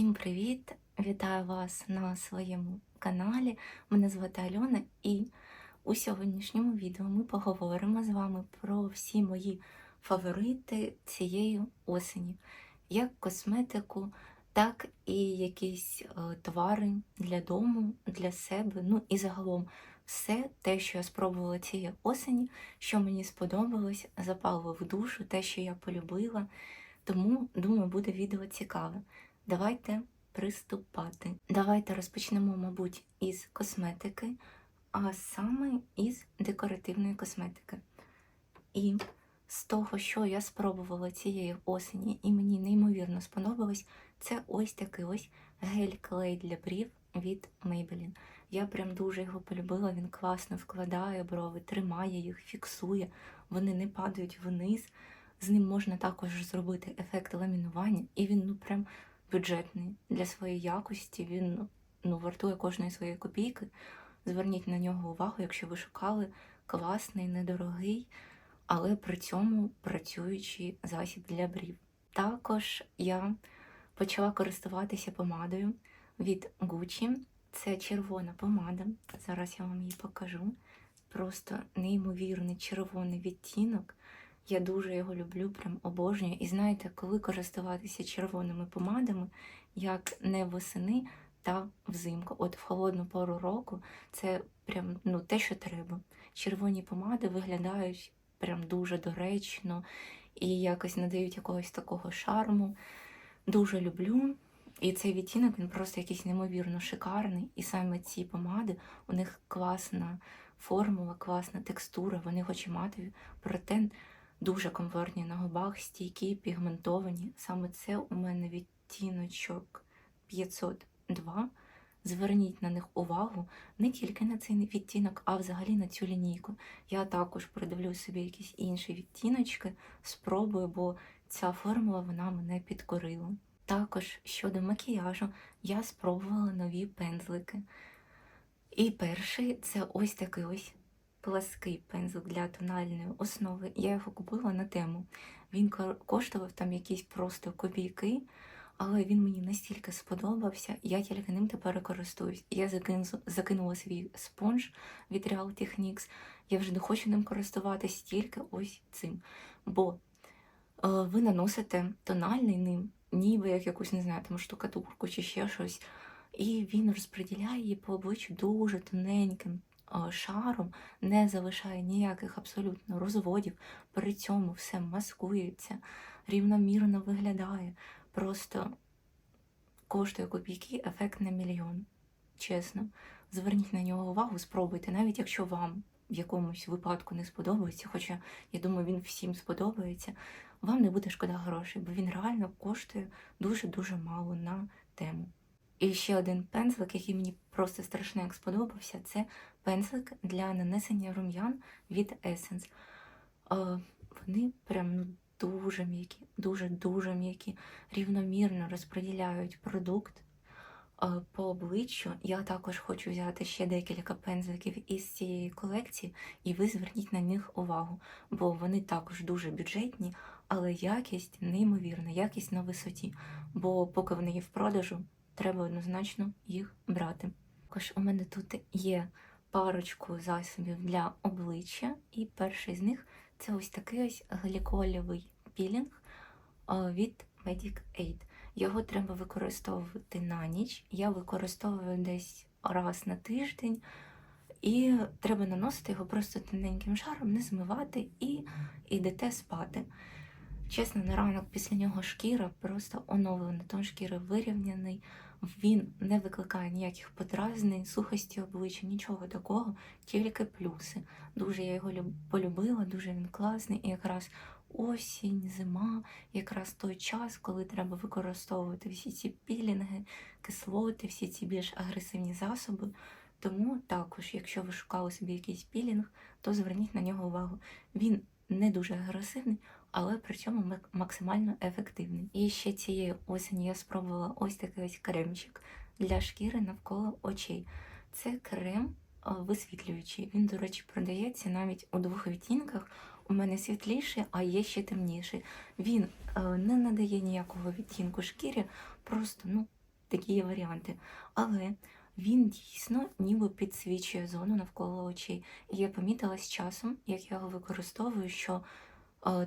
Всім привіт! Вітаю вас на своєму каналі. Мене звати Альона, і у сьогоднішньому відео ми поговоримо з вами про всі мої фаворити цієї осені, як косметику, так і якісь е, товари для дому, для себе. Ну і загалом все те, що я спробувала цієї осені, що мені сподобалось, запало в душу, те, що я полюбила. Тому, думаю, буде відео цікаве. Давайте приступати. Давайте розпочнемо, мабуть, із косметики, а саме із декоративної косметики. І з того, що я спробувала цієї осені, і мені неймовірно сподобалось, це ось такий ось гель-клей для брів від Maybelline. Я прям дуже його полюбила, він класно вкладає брови, тримає їх, фіксує, вони не падають вниз. З ним можна також зробити ефект ламінування, і він ну прям бюджетний для своєї якості. Він ну, вартує кожної своєї копійки. Зверніть на нього увагу, якщо ви шукали класний, недорогий, але при цьому працюючий засіб для брів. Також я почала користуватися помадою від Gucci. Це червона помада. Зараз я вам її покажу. Просто неймовірний червоний відтінок. Я дуже його люблю, прям обожнюю. І знаєте, коли користуватися червоними помадами, як не восени та взимку. От в холодну пору року це прям ну, те, що треба. Червоні помади виглядають прям дуже доречно і якось надають якогось такого шарму. Дуже люблю. І цей відтінок він просто якийсь неймовірно шикарний. І саме ці помади, у них класна формула, класна текстура, вони хоч і матові, проте дуже комфортні на губах, стійкі, пігментовані. Саме це у мене відтіночок 502. Зверніть на них увагу не тільки на цей відтінок, а взагалі на цю лінійку. Я також придивлю собі якісь інші відтіночки, спробую, бо ця формула вона мене підкорила. Також щодо макіяжу, я спробувала нові пензлики. І перший це ось такий ось плаский пензлик для тональної основи. Я його купила на тему. Він коштував там якісь просто копійки, але він мені настільки сподобався, я тільки ним тепер користуюсь. Я закину, закинула свій спонж від Real Techniques. Я вже не хочу ним користуватись тільки ось цим. Бо е, ви наносите тональний ним, ніби як якусь, не знаю, там штукатурку чи ще щось. І він розподіляє її по обличчю дуже тоненьким шаром, не залишає ніяких абсолютно розводів. При цьому все маскується, рівномірно виглядає. Просто коштує копійки, ефект на мільйон. Чесно. Зверніть на нього увагу, спробуйте, навіть якщо вам в якомусь випадку не сподобається, хоча я думаю, він всім сподобається, вам не буде шкода грошей, бо він реально коштує дуже-дуже мало на тему. І ще один пензлик, який мені просто страшно як сподобався, це пензлик для нанесення рум'ян від Essence. Е, Вони прям дуже м'які, дуже-дуже м'які, рівномірно розподіляють продукт е, по обличчю. Я також хочу взяти ще декілька пензликів із цієї колекції, і ви зверніть на них увагу, бо вони також дуже бюджетні, але якість неймовірна, якість на висоті. Бо поки вони є в продажу, треба однозначно їх брати. Також у мене тут є парочку засобів для обличчя, і перший з них це ось такий ось гліколівий пілінг е, від Medic Aid. Його треба використовувати на ніч. Я використовую десь раз на тиждень, і треба наносити його просто тоненьким шаром, не змивати і йдете спати. Чесно, на ранок після нього шкіра просто оновлена, тон шкіри вирівняний. Він не викликає ніяких подразнень, сухості обличчя, нічого такого, тільки плюси. Дуже я його полюбила, дуже він класний. І якраз осінь, зима, якраз той час, коли треба використовувати всі ці пілінги, кислоти, всі ці більш агресивні засоби. Тому також, якщо ви шукали собі якийсь пілінг, то зверніть на нього увагу. Він не дуже агресивний, але при цьому максимально ефективний. І ще цієї осені я спробувала ось такий ось кремчик для шкіри навколо очей. Це крем е, висвітлюючий. Він, до речі, продається навіть у двох відтінках. У мене світліший, а є ще темніший. Він е, не надає ніякого відтінку шкірі, просто ну, такі є варіанти. Але він дійсно ніби підсвічує зону навколо очей. І я помітила з часом, як я його використовую, що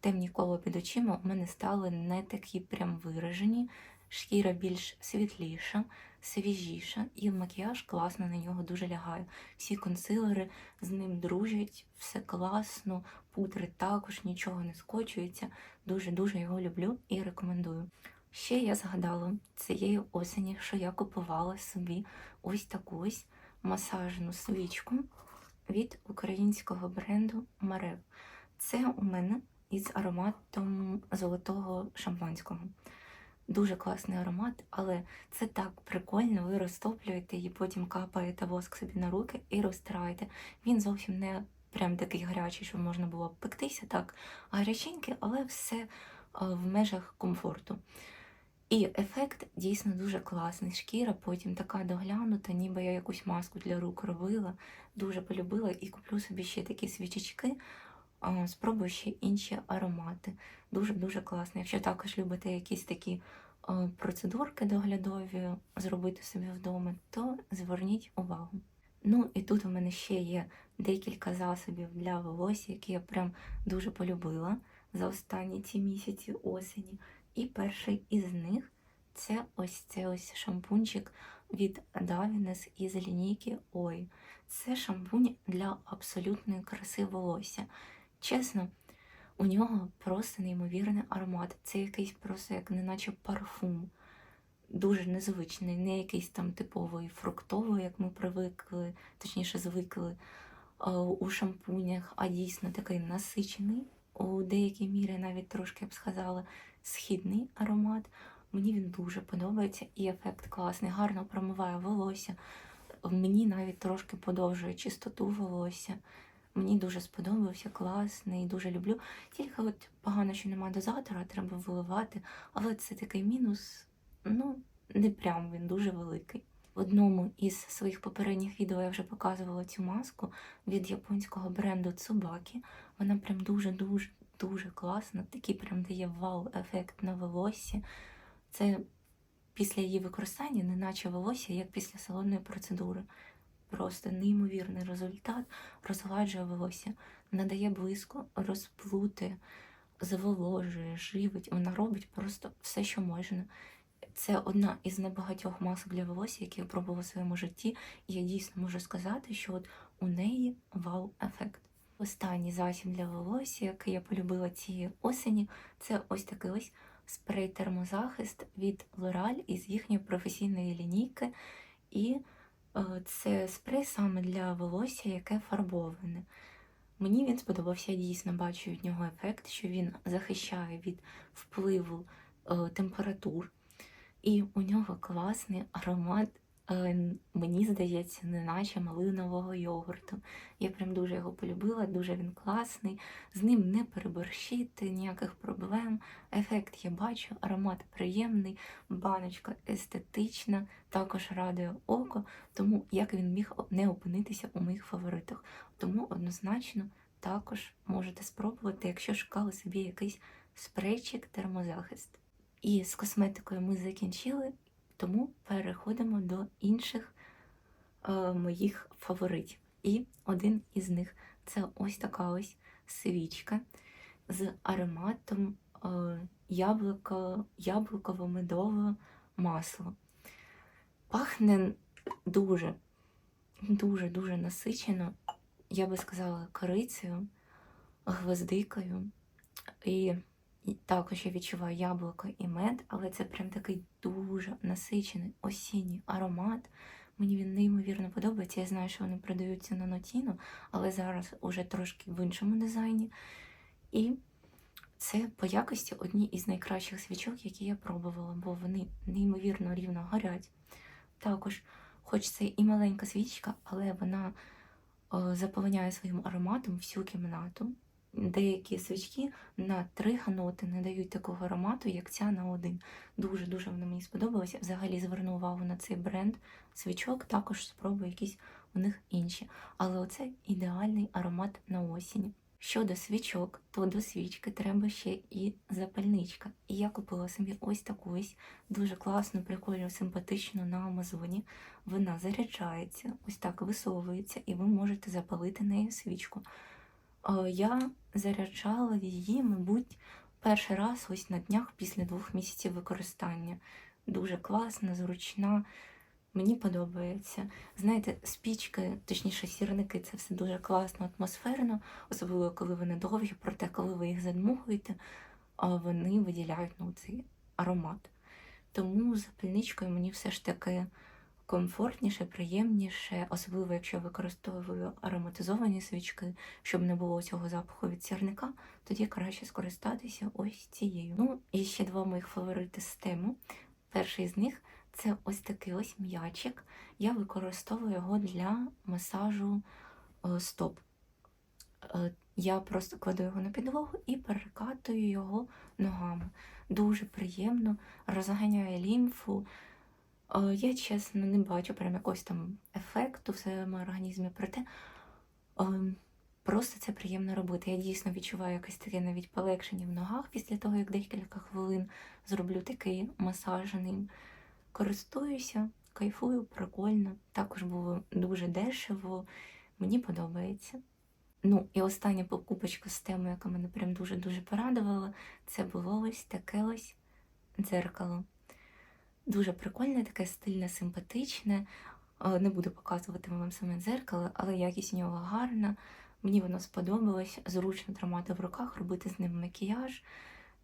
темні коло під очима у мене стали не такі прям виражені, шкіра більш світліша, свіжіша, і макіяж класно на нього дуже лягає. Всі консилери з ним дружать, все класно, пудри також нічого не скочується. Дуже-дуже його люблю і рекомендую. Ще я згадала цієї осені, що я купувала собі ось таку ось масажну свічку від українського бренду Марев. Це у мене із ароматом золотого шампанського. Дуже класний аромат, але це так прикольно. Ви розтоплюєте і потім капаєте воск собі на руки і розтираєте. Він зовсім не прям такий гарячий, щоб можна було пектися, так, гаряченький, але все в межах комфорту. І ефект дійсно дуже класний. Шкіра потім така доглянута, ніби я якусь маску для рук робила. Дуже полюбила і куплю собі ще такі свічечки. Спробую ще інші аромати. Дуже-дуже класно. Якщо також любите якісь такі процедурки доглядові зробити собі вдома, то зверніть увагу. Ну і тут у мене ще є декілька засобів для волосся, які я прям дуже полюбила за останні ці місяці осені. І перший із них це ось це ось шампунчик від Davines із лінійки Ой. Це шампунь для абсолютної краси волосся. Чесно, у нього просто неймовірний аромат. Це якийсь просто як неначе парфум. Дуже незвичний, не якийсь там типовий фруктовий, як ми привикли, точніше звикли у шампунях, а дійсно такий насичений, у деякій мірі навіть трошки я б сказала, східний аромат. Мені він дуже подобається і ефект класний, гарно промиває волосся. Мені навіть трошки подовжує чистоту волосся. Мені дуже сподобався, класний, дуже люблю. Тільки от погано, що немає дозатора, треба виливати, але це такий мінус, ну, не прям він дуже великий. В одному із своїх попередніх відео я вже показувала цю маску від японського бренду Tsubaki. Вона прям дуже-дуже дуже класна, такий прям дає вау-ефект на волосся. Це після її використання, неначе волосся, як після салонної процедури. Просто неймовірний результат розгладжує волосся, надає блиску, розплутує, зволожує, живить. Вона робить просто все, що можна. Це одна із небагатьох масок для волосся, які я пробувала в своєму житті, і я дійсно можу сказати, що от у неї вау-ефект. Останній засіб для волосся, який я полюбила цієї осені, це ось такий ось спрей термозахист від L'Oreal із їхньої професійної лінійки. І це спрей саме для волосся, яке фарбоване. Мені він сподобався, дійсно бачу від нього ефект, що він захищає від впливу е, температур. І у нього класний аромат, е, мені здається, неначе малинового йогурту. Я прям дуже його полюбила, дуже він класний. З ним не переборщити, ніяких проблем. Ефект я бачу, аромат приємний, баночка естетична, також радує око, тому як він міг не опинитися у моїх фаворитах. Тому однозначно також можете спробувати, якщо шукали собі якийсь спрейчик термозахист. І з косметикою ми закінчили, тому переходимо до інших е, моїх фаворитів. І один із них це ось така ось свічка з ароматом е, яблуко, яблуково-медове масло. Пахне дуже, дуже-дуже насичено. Я би сказала, корицею, гвоздикою. І також я відчуваю яблуко і мед, але це прям такий дуже насичений осінній аромат. Мені він неймовірно подобається. Я знаю, що вони продаються на нотіну, але зараз уже трошки в іншому дизайні. І це по якості одні із найкращих свічок, які я пробувала, бо вони неймовірно рівно горять. Також, хоч це і маленька свічка, але вона о, заповняє своїм ароматом всю кімнату. Деякі свічки на три ганоти не дають такого аромату, як ця на один. Дуже-дуже вона мені сподобалася. Взагалі зверну увагу на цей бренд свічок, також спробую якісь у них інші. Але оце ідеальний аромат на осінь. Щодо свічок, то до свічки треба ще і запальничка. І я купила собі ось таку ось дуже класну, прикольну, симпатичну на Амазоні. Вона заряджається, ось так висовується, і ви можете запалити нею свічку. Е, Я заряджала її, мабуть, перший раз ось на днях після двох місяців використання. Дуже класна, зручна. Мені подобається. Знаєте, спічки, точніше, сірники, це все дуже класно, атмосферно, особливо коли вони довгі, проте коли ви їх задмухуєте, вони виділяють ну, цей аромат. Тому з запальничкою мені все ж таки комфортніше, приємніше, особливо якщо я використовую ароматизовані свічки, щоб не було цього запаху від сірника, тоді краще скористатися ось цією. Ну і ще два моїх фаворити з тему. Перший з них це ось такий ось м'ячик. Я використовую його для масажу е, стоп. Е, Я просто кладу його на підлогу і перекатую його ногами. Дуже приємно, розганяє лімфу. Е, Я, чесно, не бачу прям якогось там ефекту в своєму організмі, проте е, просто це приємно робити. Я дійсно відчуваю якесь таке навіть полегшення в ногах після того, як декілька хвилин зроблю такий масаж ним. Користуюся, кайфую, прикольно. Також було дуже дешево, мені подобається. Ну, і остання покупочка з теми, яка мене прям дуже-дуже порадувала, це було ось таке ось дзеркало. Дуже прикольне, таке стильне, симпатичне. Е, Не буду показувати вам саме дзеркало, але якість у нього гарна. Мені воно сподобалось, зручно тримати в руках, робити з ним макіяж.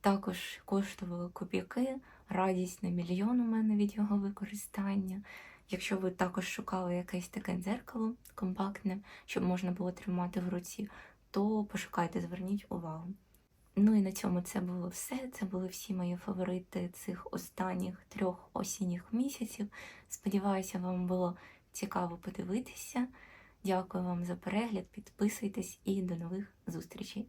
Також коштувало копійки, радість на мільйон у мене від його використання. Якщо ви також шукали якесь таке дзеркало компактне, щоб можна було тримати в руці, то пошукайте, зверніть увагу. Ну і на цьому це було все. Це були всі мої фаворити цих останніх трьох осінніх місяців. Сподіваюся, вам було цікаво подивитися. Дякую вам за перегляд, підписуйтесь і до нових зустрічей!